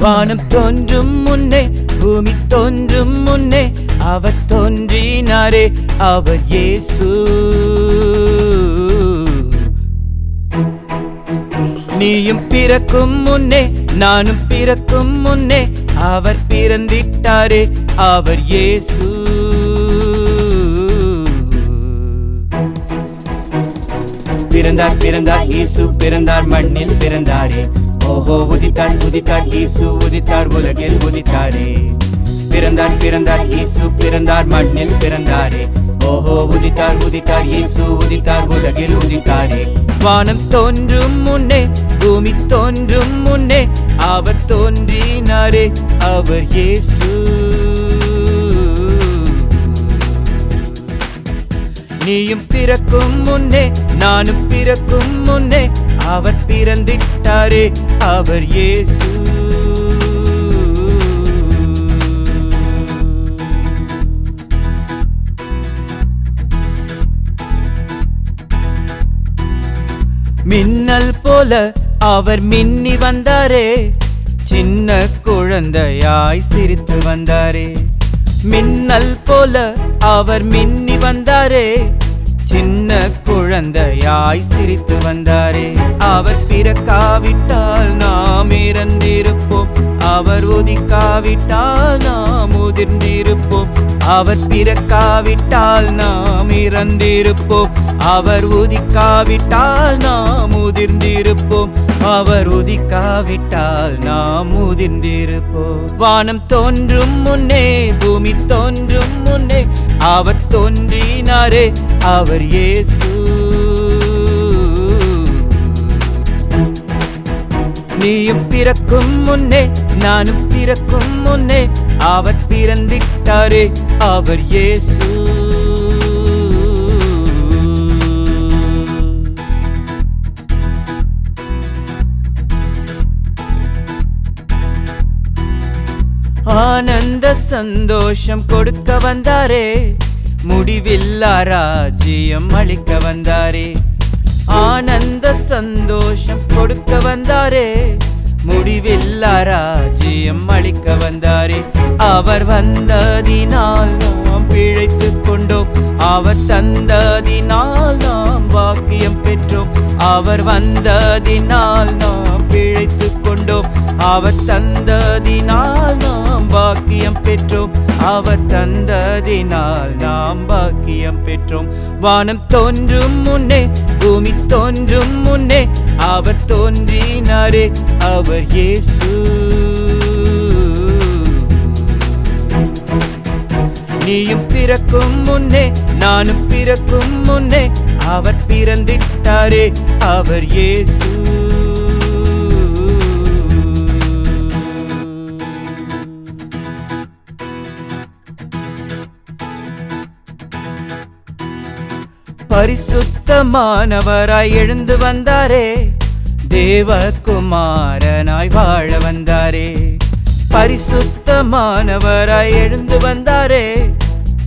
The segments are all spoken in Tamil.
வானம் தோன்றும் முன்னே பூமி தோன்றும் முன்னே அவர் தோன்றினாரே அவர் இயேசு. நீயும் பிறக்கும் முன்னே நானும் பிறக்கும் முன்னே அவர் பிறந்திட்டாரே அவர் இயேசு. பிறந்தார் பிறந்தார் இயேசு பிறந்தார் மண்ணில் பிறந்தாரே. ஓஹோ உதித்தார் உதித்தார் இயேசு உதித்தார் உலகில் உதித்தாரே. பிறந்தார் பிறந்தார் இயேசு பிறந்தார் மண்ணில் பிறந்தாரே. ஓஹோ உதித்தார் உதித்தார் இயேசு உதித்தார் உலகில் உதித்தாரே. வானம் தோன்றும் முன்னே பூமி தோன்றும் முன்னே அவர் தோன்றினாரே அவர் இயேசு. நீயும் பிறக்கும் முன்னே நானும் பிறக்கும் முன்னே அவர் பிறந்திட்டாரே அவர் இயேசு. மின்னல் போல அவர் மின்னி வந்தாரே சின்ன குழந்தையாய் சிரித்து வந்தாரே. மின்னல் போல அவர் மின்னி வந்தாரே சின்ன குழந்தையாய் சிரித்து வந்தாரே. அவர் பிறக்காவிட்டால் நாம் இறந்திருப்போம். அவர் உதிக்காவிட்டால் நாம் உதிர்ந்திருப்போம். அவர் பிறக்காவிட்டால் நாம் இறந்திருப்போம். அவர் உதிக்காவிட்டால் நாம் உதிர்ந்திருப்போம். அவர் உதிக்காவிட்டால் நாம் உதிர்ந்திருப்போம். வானம் தோன்றும் முன்னே பூமி தோன்றும் அவர் தோன்றினாரே அவர் இயேசு. நீயும் பிறக்கும் முன்னே நானும் பிறக்கும் முன்னே அவர் பிறந்திட்டாரே அவர் இயேசு. ஆனந்த சந்தோஷம் கொடுக்க வந்தாரே. முடிவில்லா ராஜ்யம் அளிக்க வந்தாரே. ஆனந்த சந்தோஷம் கொடுக்க வந்தாரே. முடிவில்லா ராஜ்யம் அளிக்க வந்தாரே. அவர் வந்ததினால் நாம் பிழைத்து கொண்டோம். அவர் தந்ததினால் நாம் பாக்கியம் பெற்றோம். அவர் வந்ததினால் நாம் பிழைத்து கொண்டோம். அவர் தந்ததி பெற்றோம். அவர் தந்ததினால் நாம் பாக்கியம் பெற்றோம். வானம் தோன்றும் முன்னே பூமி தோன்றும் முன்னே அவர் தோன்றினாரே அவர் இயேசு. நீயும் பிறக்கும் முன்னே நானும் பிறக்கும் முன்னே அவர் பிறந்திட்டாரே அவர் இயேசு. பரிசுத்தமானவராய் எழுந்து வந்தாரே. தேவகுமாரனாய் வாழ வந்தாரே. பரிசுத்தமானவராய் எழுந்து வந்தாரே.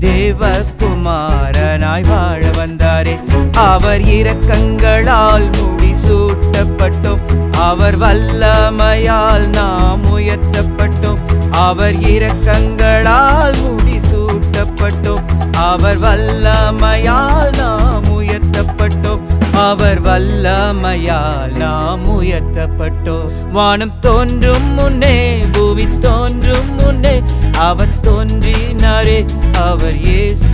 தேவகுமாரனாய் வாழ வந்தாரே. அவர் இரக்கங்களால் முடிசூட்டப்பட்டோம். அவர் வல்லமையால் நாம் உயர்த்தப்பட்டோம். அவர் இரக்கங்களால் முடிசூட்டப்பட்டோம். அவர் வல்லமையால் நாம் அவர் வல்லமையால் நாம் உயர்த்தப்பட்டோம். வானம் தோன்றும் முன்னே பூமி தோன்றும் முன்னே அவர் தோன்றினாரே அவர் இயேசு.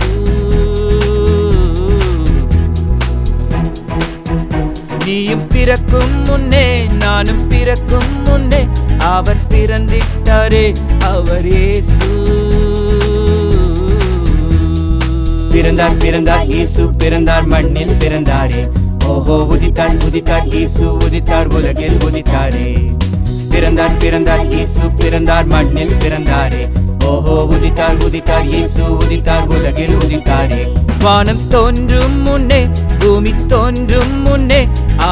நீயும் பிறக்கும் முன்னே நானும் பிறக்கும் முன்னே அவர் பிறந்திட்டாரே அவர் இயேசு. பிறந்தார் பிறந்தார் இயேசு பிறந்தார் மண்ணில் பிறந்தாரே. ஓஹோ உதித்தார் உதித்தார் இயேசு உதித்தார் உலகில் உதித்தாரே. பிறந்தார் பிறந்தார் இயேசு பிறந்தார் மண்ணில் பிறந்தாரே. ஓஹோ உதித்தார் உதித்தார் இயேசு உதித்தார் உலகில் உதித்தாரே. வானம் தோன்றும் முன்னே பூமி தோன்றும் முன்னே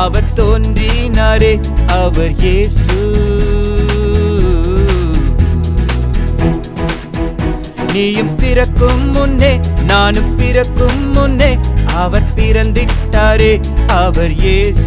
அவர் தோன்றினாரே அவர் இயேசு. நீயும் பிறக்கும் முன்னே நானும் பிறக்கும் முன்னே அவர் பிறந்திட்டாரே அவர் இயேசு.